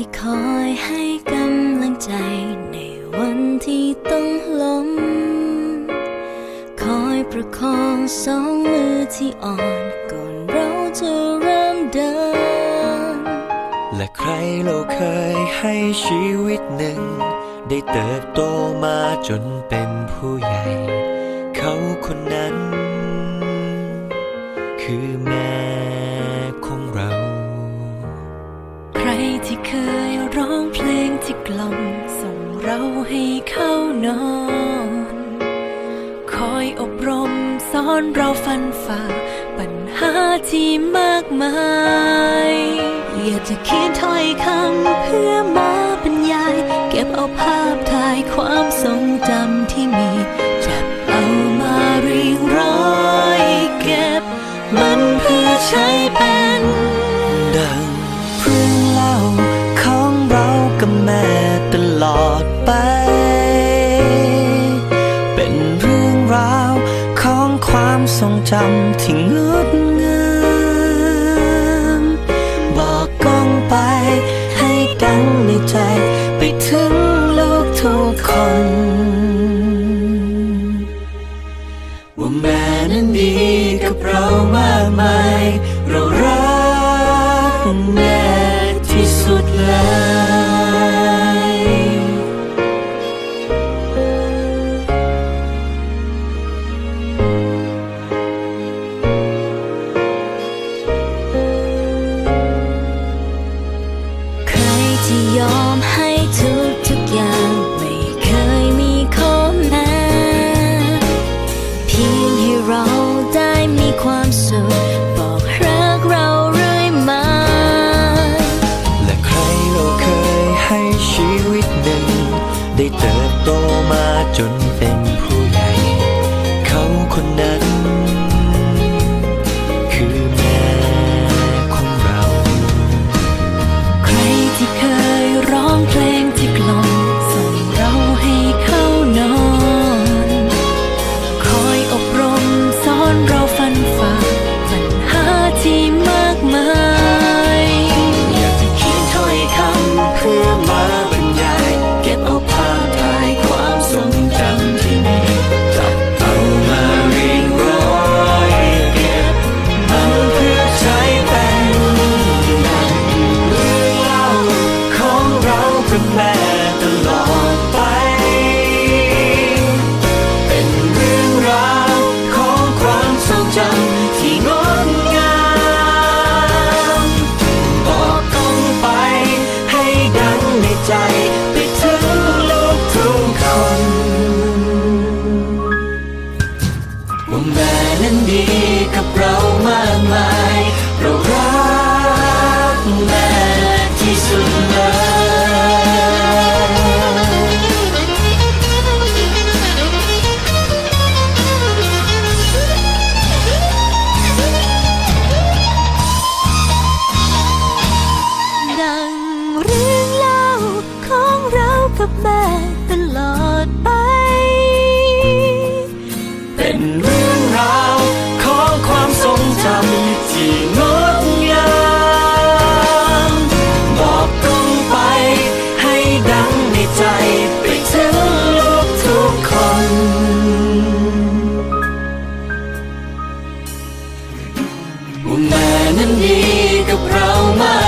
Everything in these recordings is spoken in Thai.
ที่คอยให้กำลังใจในวันที่ต้องล้ม คอยประคองสองมือที่อ่อนก่อนเราจะเริ่มเดิน และใครเราเคยให้ชีวิตหนึ่ง ได้เติบโตมาจนเป็นผู้ใหญ่ เขาคนนั้น คือแม่ เคยร้องเพลงที่กล่อมส่งเราให้เข้านอน คอยอบรมสอนเราฟันฝ่า ปัญหาที่มากมาย อยากจะเขียนถ้อยคำเพื่อมาบรรยาย เก็บเอาภาพถ่ายความทรง จำที่งดงามบอกก้องไปให้ดังในใจ ไปถึงโลกทุกคน ว่าแม่นั้นดีกับเรามากมาย ได้เติบโตมาจนเป็นผู้ กับแม่ตลอดไป เป็นเรื่องราวของความทรงจำที่งดงามบอกตรงไปให้ดังในใจไปถึงลูกทุกคน ว่าแม่นั้นดีกับเรามาก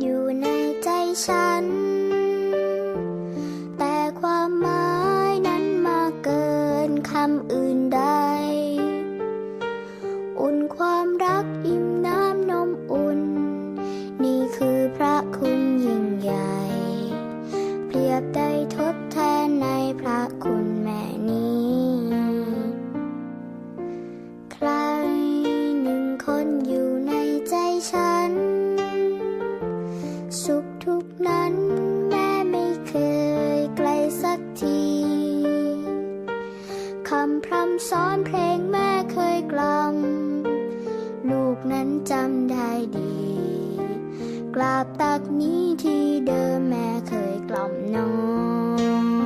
อยู่ในใจฉัน แต่ความหมายนั้นมากเกินคำอื่นใด สอนเพลงแม่เคยกล่อม ลูกนั้นจำได้ดี กราบตักนี้ที่เดิมแม่เคยกล่อมน้อง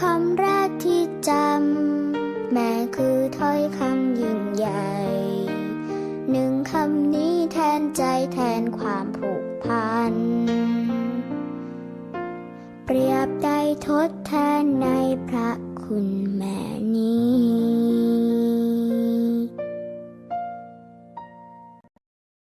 คำแรกที่จำ แม่คือถ้อยคำยิ่งใหญ่ หนึ่งคำนี้แทนใจแทนความผูกพัน เปรียบได้ทดแทนในพระคุณ